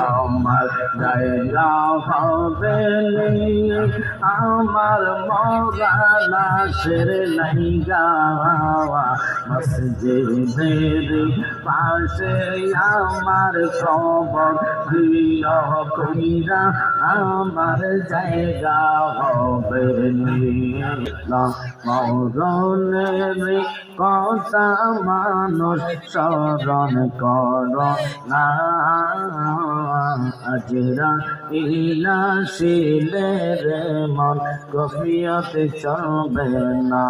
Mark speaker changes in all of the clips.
Speaker 1: আমার জায়গা হবে আমার মরা লাশের নাই গাওয়া মসজিদের পাশে আমার কবর প্রিয় কইরা আমার জায়গা হবে না কথা মানুষ স্মরণ কর না। আজরা ইলা শিলে রে মন কফিয়তে চলবে না।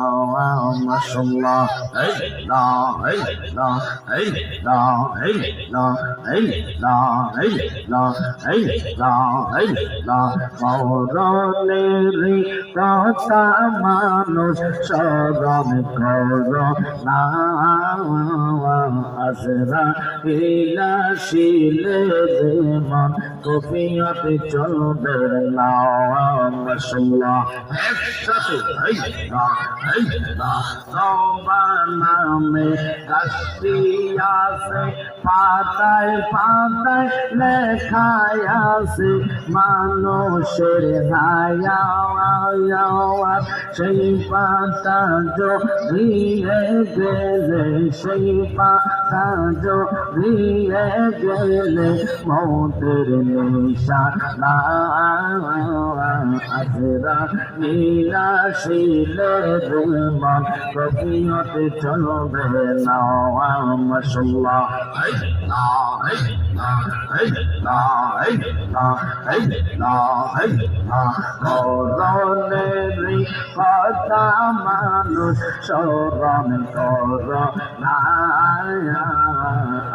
Speaker 1: এই না না না না না না না না মরণের কথা মানুষ স্মরণ কর না আসরা বিলাসিল দেমন কফিয়াতে চলবে রসুল্লাহ একসাথে নামে কাশিয়াছে পাতায় পাতায় লেখায় আছে মানুষের হায়া সেই পাতা জো দিয়ে গেলে, সেই পাতা জো দিয়ে গেলে, মৌতের নিশানা আসরা নীলাশীল রুমান কবিয়তে চলবে না মশলা করণের কথা মানুষ স্মরণ কর না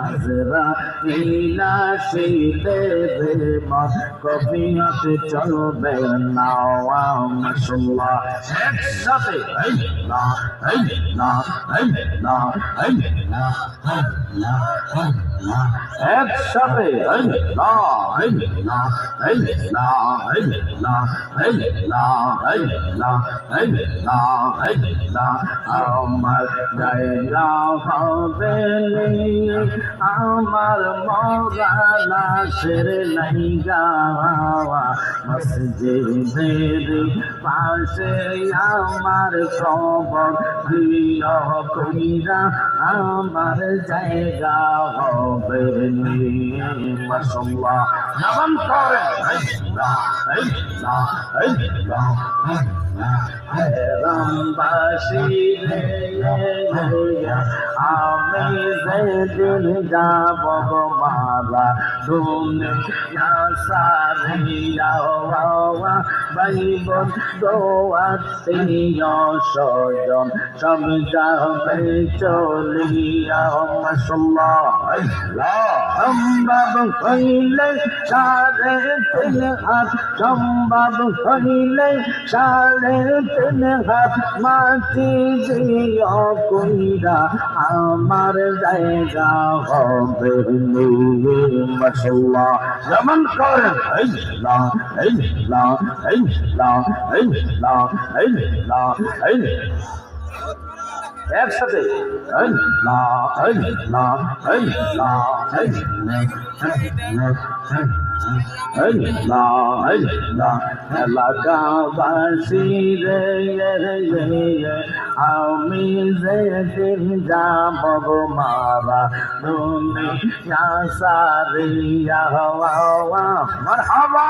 Speaker 1: আসরা নীলা শিলে মন কবিয়তে চলবে না মশল্লা একসাথে এই না এই না এই না এই না না না একসাথে এই না এই না এই না এই না এই না এই না এই না এই আমার হবে আমার মরা শের নাই গাওয়া মসজিদের পাশে আমার কবর প্রিয় কইরা আমার জায়গা হবে মাশাল্লাহ নবম করে রামবাসী আমি যেদিন যাব মারা তুমি সারিয়া বাইব দোয়াত্মীয় স্বজন সব যাবে চলিয়া। সম্ভব হইলে সাড়ে তিন হাত, সম্ভব হইলে সাড়ে তিন হাত মাটি দিও কইরা আমার জায়গা হবে মশল্লা যেমন করেন এই না এই একসাথে এলাকাবাসী রে আমি যেদিন যাব মারা দুনিয়া সারিয়া হওয়া মার হওয়া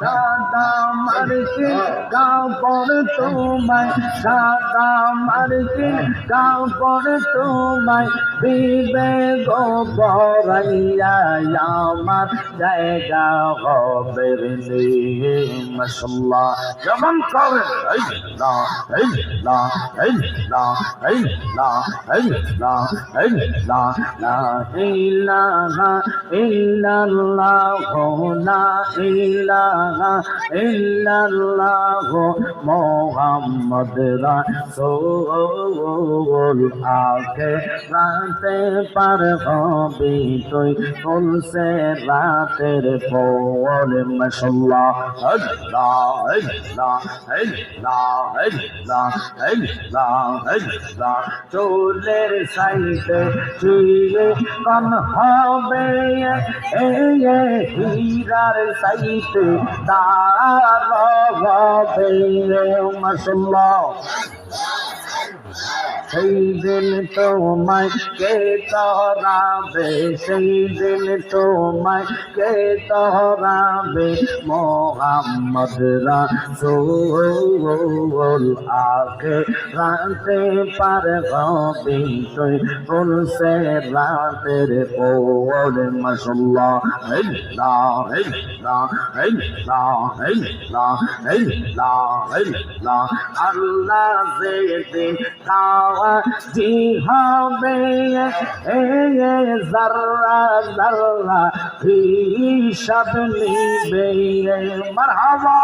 Speaker 1: সাদা মারকে গাও পড়ে তোমায়। সাদা মারকে গাও পড়ে তোমায়। দিবে গো বরাইয়া আমার জায়গা হবে রে মশাল্লাহ যখন কবে এই লা এই লা এই লা এই লা এই লা এই লা লা
Speaker 2: ইলাহা ইল্লাল্লাহ লা ইলাহা ইল্লাল্লাহ মোহাম্মদ রাসূল। আকে রাতে পার হবি তুই ফুলসে রাতের পর মাশাল্লাহ সাইডে চুয়ে কম হবে, এ এ হীরার সাইডে তার হবে মাসাল্লাহ সেই দিন তোমায় কে তরাবে সেই দিন তোমায় কে তরাবে মোহাম্মদ রাসূল আকে রাতে পার হবে তুই ফুলসে রাতের পোল মাশাল্লাহ
Speaker 1: আল্লাহ আল্লাহ আল্লাহ আল্লাহ আল্লাহ আল্লাহ
Speaker 2: আল্লাহ যেদিন খাওয়া জি হবে জাররা জাররা হিসাব নিবে মারহাবা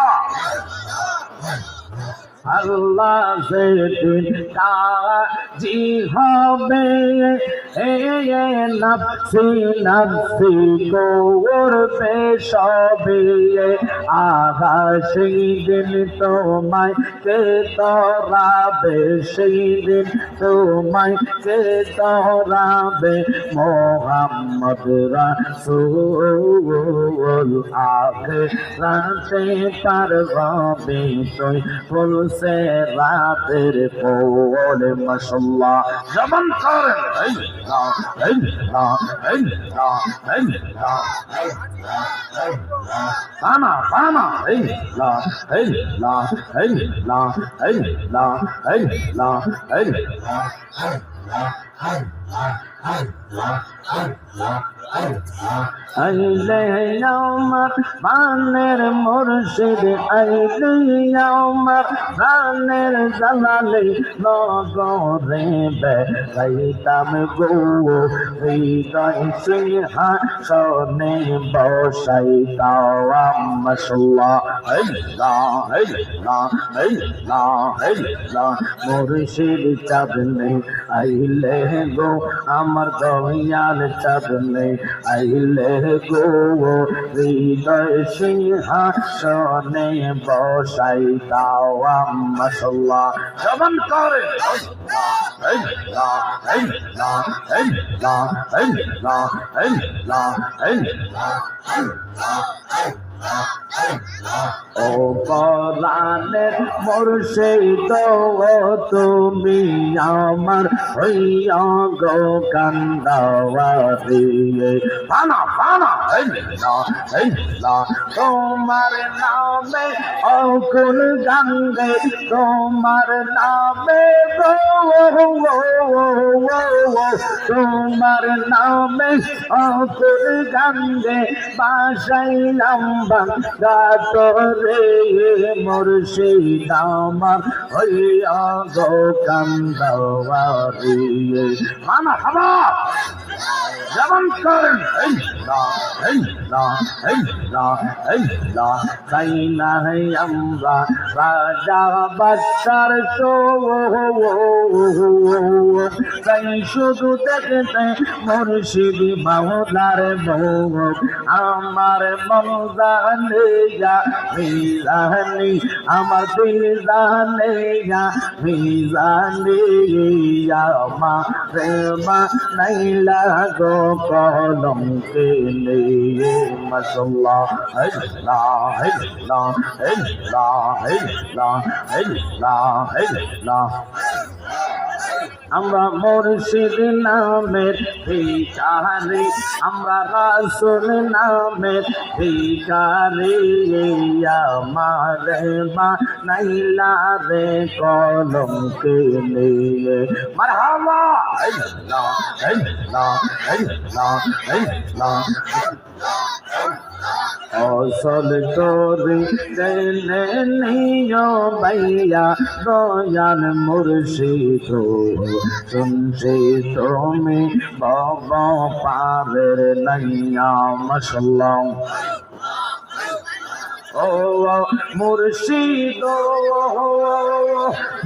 Speaker 2: আল্লাহ যেদিন কাজি হবে নফসি নফসি করবে সবে। আহা সেই দিন তোমায় কে তরাবে সেই দিন তোমায় কে তরাবে মোহাম্মদ রাসূল আগে রাতে পার হবে তুই ফুলসে রাতের পোল মশল্লা
Speaker 1: জবান করেন আল্লাহ আল্লাহ আল্লাহ আল্লাহ পানা পানা আল্লাহ আল্লাহ আল্লাহ আল্লাহ আল্লাহ আল্লাহ
Speaker 2: আমার প্রাণের মুর্শিদ আইলে আমার প্রাণের জালালে নগরে বেগাইতাম গো হৃদয় সিংহাসনে বসাইতাম মশলা
Speaker 1: আল্লাহ আল্লাহ আল্লাহ আল্লাহ
Speaker 2: মুর্শিদ চাঁদনে আইলে গো আমার দয়াল চাঁদনে আইলে গো, হৃদয় সিংহাসনে বসাই তাওয়া মশলা
Speaker 1: জবান করেন আল্লাহ আল্লাহ আল্লাহ আল্লাহ আল্লাহ আল্লাহ
Speaker 2: ও পরাণের মুর্শিদ তুমি আমার হইয়া গো কান্দাওয়ারি
Speaker 1: পানা পানা আল্লাহ আল্লাহ
Speaker 2: তোমার নামে অকুল গঙ্গে, তোমার নামে গো তোমার নামে অকুল গঙ্গে বাসাইলাম বাঙ্গাতরে মুর্শিদ আমার হইয়া গো কান্দাওয়ারি
Speaker 1: পানা হাবা জবান করেন
Speaker 2: তাই না আমরা রাজা বাচ্চার তাই শুধু দেখতে মুর্শিদি মাওলার ভোগ আমার মন জানে আমার দিল জানে যা মা গো কলম কে লিয়ে মশাল্লাহ
Speaker 1: আল্লাহ আল্লাহ আল্লাহ আল্লাহ আল্লাহ আল্লাহ
Speaker 2: আমরা মুর্শিদ নামের ভিকারি আমরা রাসুল নামের ভিকারি আমারে মা নাইলা রে কলম কে লিয়ে
Speaker 1: মারহাবা!
Speaker 2: অসল তোরে জেনে নিও ভাইয়া দয়াল মুর্শিদ শুনছি তুমি বব পারের নাইয়া মশলাম ও মুর্শিদ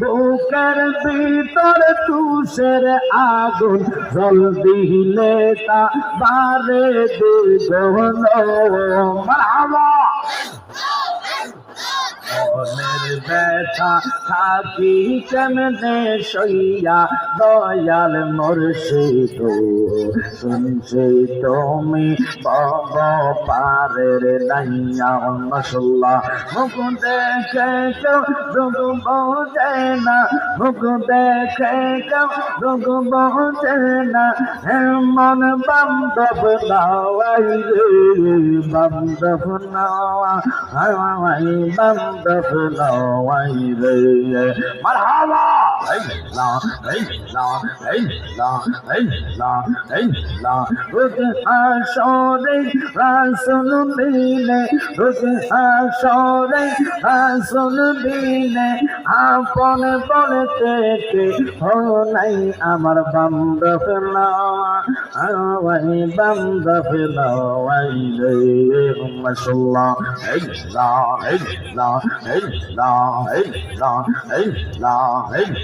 Speaker 2: বুকের ভিতর তুষের আগুন জল দিলে তা বারে মারহাবা! মনের ব্যথা, থাকি কেমনে সইয়া দয়াল মুর্শিদ? শুনছি তুমি বব পারের নাইয়া মশল্লা মুখ দেখে কেউ রোগ বোঝে না, মুখ দেখে কেউ রোগ বোঝে না। এমন বান্ধব নাওয়াই রে, বান্ধব নাওয়া বান্ধব Marhaba. হাসরে রাসুল দিলে রোজে হাসরে রাসুল দিলে আপন পড়তে হো নাই আমার
Speaker 1: বান্দ ফেলা আওয়াই বান্দ ফেলা ওয়াইলে মাশাল্লাহ ইল্লাহ ইল্লাহ ইল্লাহ ইল্লাহ ইল্লাহ ইল্লাহ